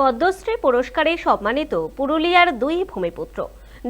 পদ্মশ্রী পুরস্কারে সম্মানিত পুরুলিয়ার দুই ভূমিপুত্র।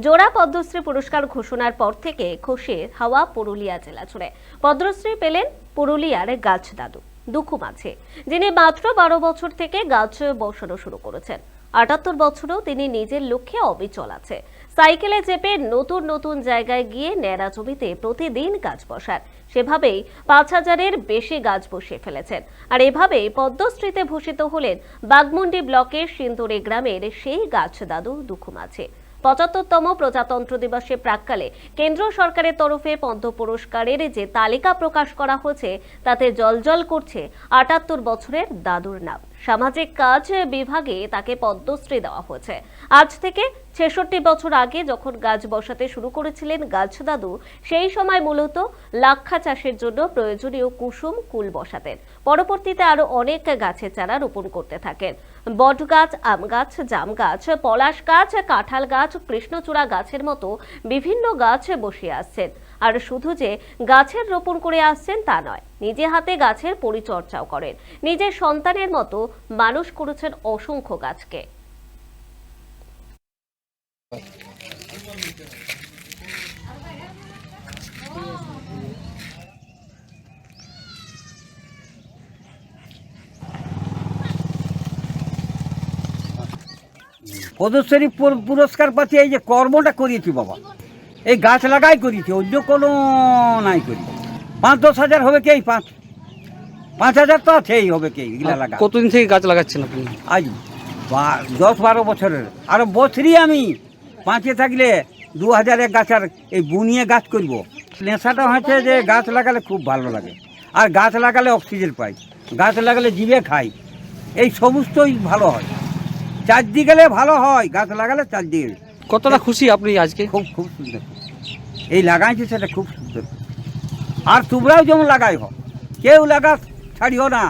জোড়া পদ্মশ্রী পুরস্কার ঘোষণার পর থেকে খুশি হাওয়া পুরুলিয়া জেলা জুড়ে। পদ্মশ্রী পেলেন পুরুলিয়ার গাছ দাদু, দুঃখু মাঝে, যিনি মাত্র বারো বছর থেকে গাছ বসানো শুরু করেছেন। আটাত্তর বছরও তিনি নিজের লক্ষ্যে অবিচল আছে। সাইকেলে চেপে নতুন নতুন জায়গায় গিয়ে ন্যাড়া জমিতে প্রতিদিন গাছ বসান। সেভাবেই পাঁচ হাজারের বেশি গাছ বসিয়ে ফেলেছেন। আর এভাবেই পদ্মশ্রীতে ভূষিত হলেন বাগমুন্ডি ব্লকের সিন্দুরে গ্রামের সেই গাছ দাদু দুঃখ মাঝে পঁচাত্তরতম প্রজাতন্ত্র দিবসে প্রাককালে কেন্দ্র সরকারের তরফে পদ্ম পুরস্কারের যে তালিকা প্রকাশ করা হয়েছে, তাতে জলজল করছে আটাত্তর বছরের দাদুর নাম। সামাজিক কাজ বিভাগে তাকে পদ্মশ্রী দেওয়া হয়েছে। আজ থেকে ছেষট্টি বছর আগে যখন গাছ বসাতে শুরু করেছিলেন গাছ দাদু, সেই সময় মূলত লাক্ষা চাষের জন্য প্রয়োজনীয় কুসুম কুল বসাতেন। পরবর্তীতে আরও অনেক গাছের চারা রোপণ করতে থাকেন। বট গাছ আম গাছ জাম গাছ পলাশ গাছ কাঁঠাল গাছ কৃষ্ণচূড়া গাছের মতো বিভিন্ন গাছ বসিয়ে আসছেন। আর শুধু যে গাছের রোপণ করে আসছেন তা নয়, নিজে হাতে গাছের পরিচর্যাও করেন। নিজের সন্তানের মতো মানুষ করেছেন অসংখ্য গাছকে। পদ্মশ্রী পুর- পুরস্কার পাচ্ছি এই যে কর্মটা করিয়েছি বাবা। এই গাছ লাগাই করিয়েছি অন্য কোনো নাই করি পাঁচ দশ হাজার হবে কে পাঁচ? পাঁচ হাজার তো আছেই হবে কে এগুলা লাগা কতদিন থেকে গাছ লাগাচ্ছেন আপনি? আজ দশ বারো বছরের। আর বছরই আমি পাঁচে থাকলে দু হাজার গাছ আর এই বুনিয়ে গাছ করব। নেশাটা হয়েছে যে গাছ লাগালে খুব ভালো লাগে। আর গাছ লাগালে অক্সিজেন পাই। গাছ লাগালে জিভে খাই। এই সমস্তই ভালো হয়। চারদিকে গেলে ভালো হয় গাছ লাগালে চারদিকে। কতটা খুশি আপনি আজকে? খুব খুব সুন্দর। এই লাগাইছে সেটা খুব সুন্দর। আর তোমরাও যেমন লাগাই কেউ লাগা ছাড়িও না।